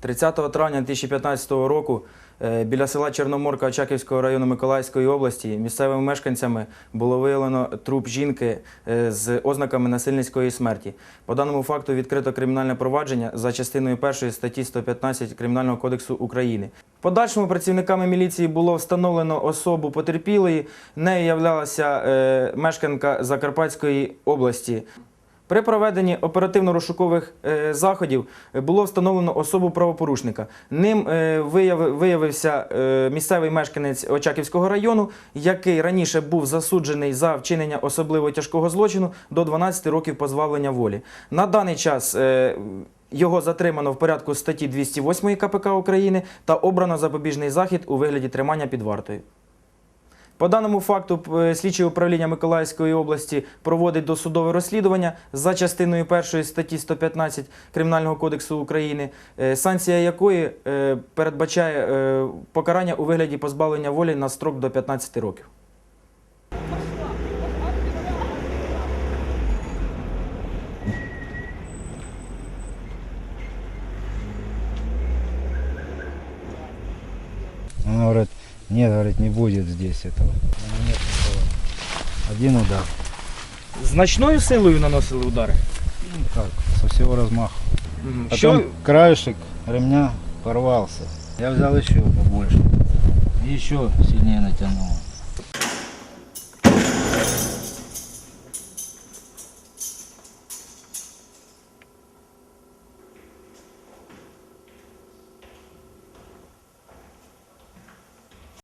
30 травня 2015 року е, біля села Чорноморка Очаківського району Миколаївської області місцевими мешканцями було виявлено труп жінки е, з ознаками насильницької смерті. По даному факту відкрито кримінальне провадження за частиною першої статті 115 Кримінального кодексу України. Подальшому працівниками міліції було встановлено особу потерпілої. Нею являлася е, мешканка Закарпатської області. При проведенні оперативно-розшукових е, заходів е, було встановлено особу правопорушника. Ним е, виявився місцевий мешканець Очаківського району, який раніше був засуджений за вчинення особливо тяжкого злочину до 12 років позбавлення волі. На даний час його затримано в порядку статті 208 КПК України та обрано запобіжний захід у вигляді тримання під вартою. По даному факту е, слідче управління Миколаївської області проводить досудове розслідування за частиною першої статті 115 Кримінального кодексу України, е, санкція якої е, передбачає покарання у вигляді позбавлення волі на строк до 15 років. Она говорит, нет, говорит, не будет здесь этого. Нет никого. Один удар. Значною силою наносили удари. Ну как, со всего размаха. Потом краешек ремня порвался. Я взял еще побольше. И еще сильнее натянул.